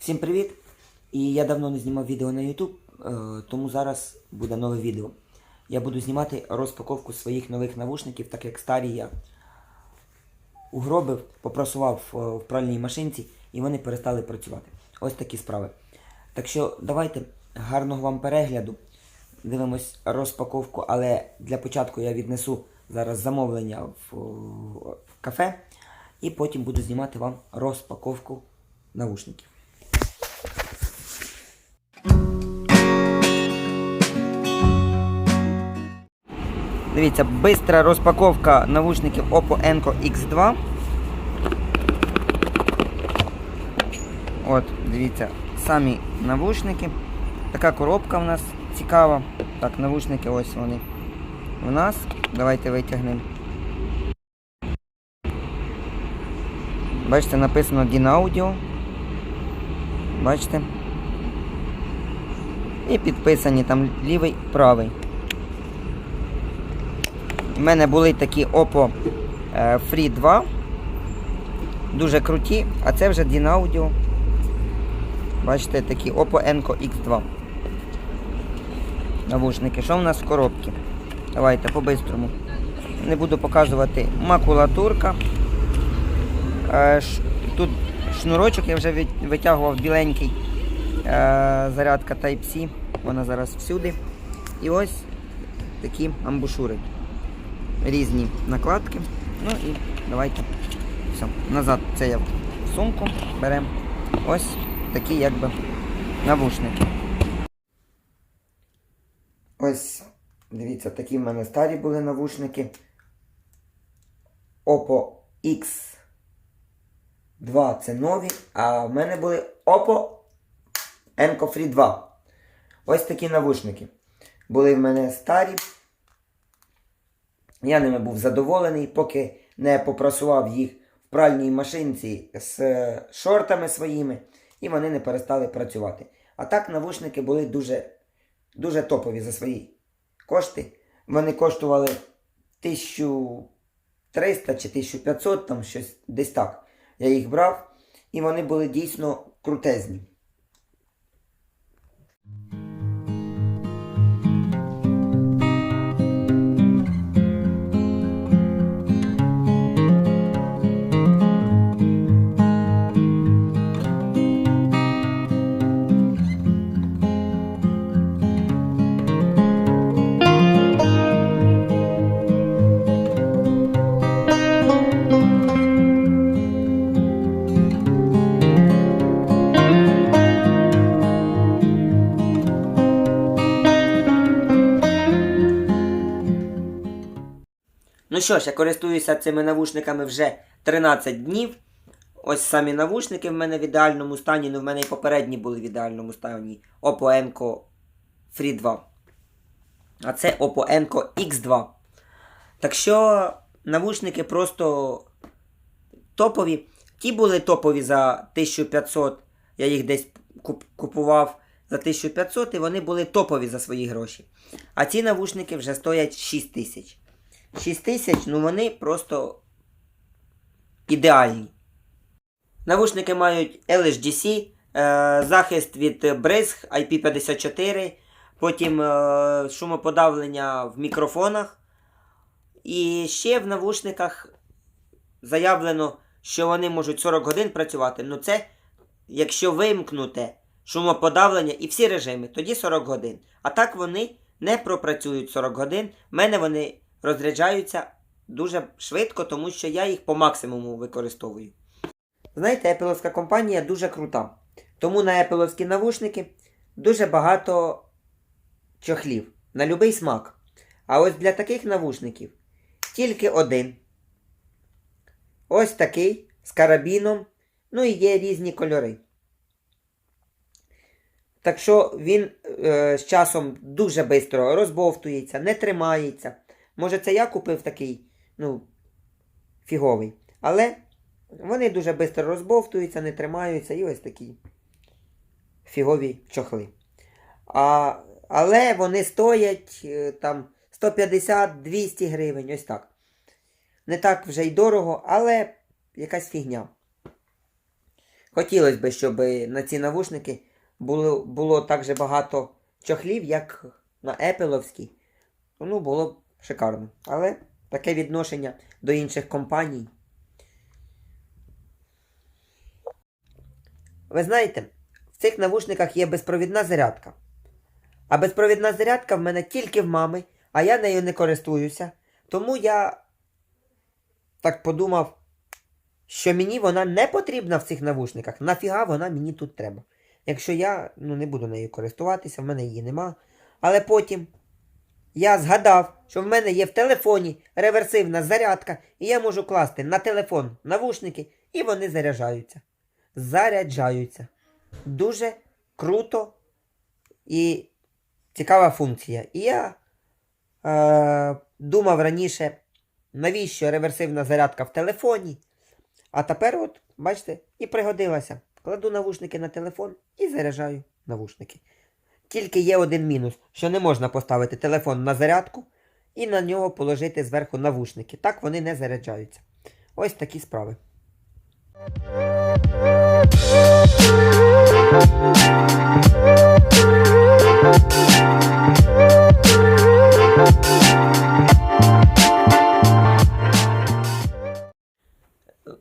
Всім привіт! І я давно не знімав відео на YouTube, е, тому зараз буде нове відео. Я буду знімати розпаковку своїх нових навушників, так як старі я угробив, попрасував е, в пральній машинці і вони перестали працювати. Ось такі справи. Так що давайте гарного вам перегляду. Дивимось розпаковку, але для початку я віднесу зараз замовлення в, кафе і потім буду знімати вам розпаковку навушників. Дивіться, бистра розпаковка навушників Oppo Enco X2. От, дивіться, самі навушники. Така коробка в нас цікава. Так, навушники ось вони. У нас. Давайте витягнемо. Бачите, написано Dinaaudio. Бачите? І підписані там лівий, правий. У мене були такі Oppo е, Free 2. Дуже круті, а це вже Dinaaudio. Бачите, такі Oppo Enco X2. Навушники. Що в нас в коробці? Давайте по-бистрому. Не буду показувати макулатурка. Е, Тут шнурочок я вже витягував біленький. Е, Зарядка Type-C. Вона зараз всюди. І ось такі амбушури. Різні накладки. Ну і давайте. Все. Назад це я в сумку беремо. Ось такі якби навушники. Ось, дивіться, такі в мене старі були навушники. Oppo X2 це нові, а в мене були Oppo Enco Free 2. Ось такі навушники. Були в мене старі. Я ними був задоволений, поки не попрасував їх в пральній машинці з е, шортами своїми, і вони не перестали працювати. А так навушники були дуже, дуже топові за свої кошти. Вони коштували 1300 чи 1500, там щось десь так. Я їх брав, і вони були дійсно крутезні. Ну що ж, я користуюся цими навушниками вже 13 днів. Ось самі навушники в мене в ідеальному стані, ну в мене і попередні були в ідеальному стані. Oppo Enco Free 2. А це Oppo Enco X2. Так що навушники просто топові. Ті були топові за 1500. Я їх десь купував за 1500 і вони були топові за свої гроші. А ці навушники вже стоять 6000. 6 тисяч, ну вони просто ідеальні. Навушники мають LHDC, е, захист від бризг IP54, потім е, шумоподавлення в мікрофонах. І ще в навушниках заявлено, що вони можуть 40 годин працювати. Ну це якщо вимкнути шумоподавлення і всі режими, тоді 40 годин. А так вони не пропрацюють 40 годин. В мене вони розряджаються дуже швидко, тому що я їх по максимуму використовую. Знаєте, Apple компанія дуже крута. Тому на Apple навушники дуже багато чохлів на будь-який смак. А ось для таких навушників тільки один. Ось такий з карабіном. Ну і є різні кольори. Так що він е, з часом дуже швидко розбовтується, не тримається. Може, це я купив такий, ну, фіговий. Але вони дуже швидко розбовтуються, не тримаються і ось такі фігові чохли. А, але вони стоять е, там 150-200 гривень, ось так. Не так вже й дорого, але якась фігня. Хотілося б, щоб на ці навушники було, було так же багато чохлів, як на Apple. Ну, було б шикарно. Але таке відношення до інших компаній. Ви знаєте, в цих навушниках є безпровідна зарядка. А безпровідна зарядка в мене тільки в мами, а я нею не користуюся. Тому я так подумав, що мені вона не потрібна в цих навушниках. Нафіга вона мені тут треба. Якщо я ну, не буду нею користуватися, в мене її нема. Але потім я згадав, що в мене є в телефоні реверсивна зарядка, і я можу класти на телефон навушники, і вони заряджаються. Заряджаються. Дуже круто і цікава функція. І я е, думав раніше, навіщо реверсивна зарядка в телефоні. А тепер, от, бачите, і пригодилася. Кладу навушники на телефон і заряджаю навушники. Тільки є один мінус, що не можна поставити телефон на зарядку і на нього положити зверху навушники. Так вони не заряджаються. Ось такі справи.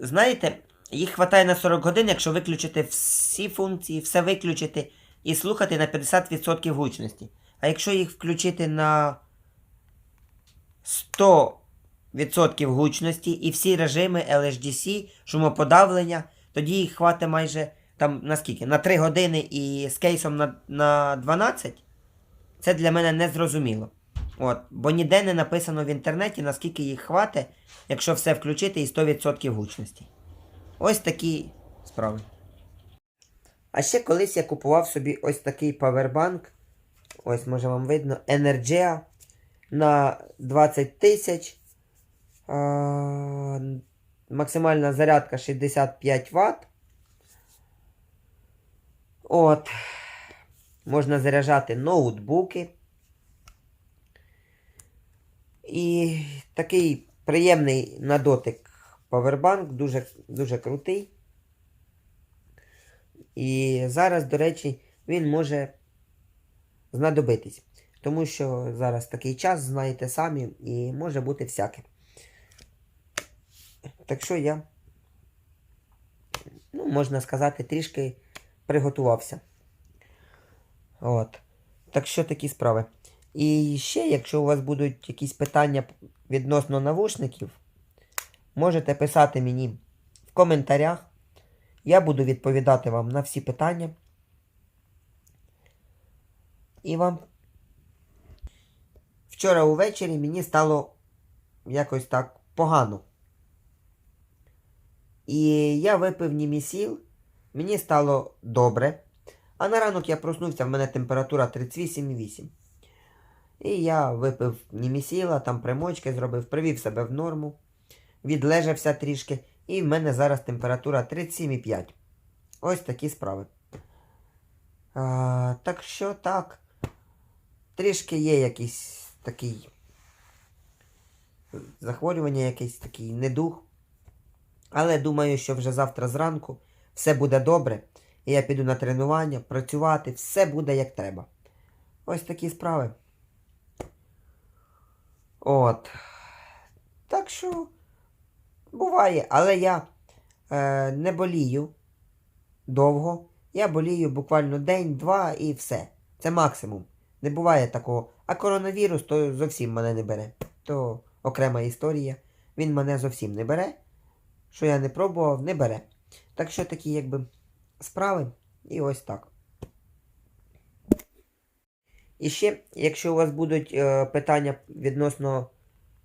Знаєте, їх хватає на 40 годин, якщо виключити всі функції, все виключити і слухати на 50% гучності. А якщо їх включити на 100% гучності і всі режими LHDC, шумоподавлення, тоді їх хватить майже там на? На 3 години і з кейсом на, на 12. Це для мене не зрозуміло. От, бо ніде не написано в інтернеті, наскільки їх хватить, якщо все включити і 100% гучності. Ось такі справи. А ще колись я купував собі ось такий павербанк. Ось, може вам видно, Energia на 20 тисяч. Максимальна зарядка 65 Вт. От. Можна заряджати ноутбуки. І такий приємний на дотик павербанк, дуже, дуже крутий. І зараз, до речі, він може знадобитись. Тому що зараз такий час, знаєте самі, і може бути всяке. Так що я, ну, можна сказати, трішки приготувався. От. Так що такі справи. І ще, якщо у вас будуть якісь питання відносно навушників, можете писати мені в коментарях. Я буду відповідати вам на всі питання. І вам. Вчора увечері мені стало якось так погано. І я випив німісіл, мені стало добре. А на ранок я проснувся, в мене температура 38,8. І я випив німісіла, там примочки зробив, привів себе в норму, відлежався трішки, і в мене зараз температура 37,5. Ось такі справи. А, так що так. Трішки є якийсь такий захворювання, якийсь такий недух. Але думаю, що вже завтра зранку все буде добре. І я піду на тренування, працювати, все буде як треба. Ось такі справи. От. Так що буває, але я е, не болію довго. Я болію буквально день-два і все. Це максимум. Не буває такого. А коронавірус то зовсім мене не бере. То окрема історія. Він мене зовсім не бере. Що я не пробував, не бере. Так що такі, якби, справи. І ось так. І ще, якщо у вас будуть е, питання відносно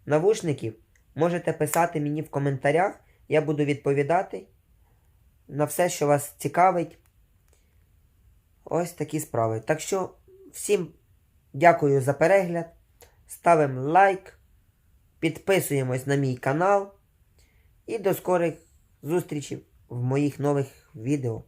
навушників, можете писати мені в коментарях. Я буду відповідати на все, що вас цікавить. Ось такі справи. Так що всім дякую за перегляд. Ставимо лайк, підписуємось на мій канал. І до скорих зустрічей в моїх нових відео.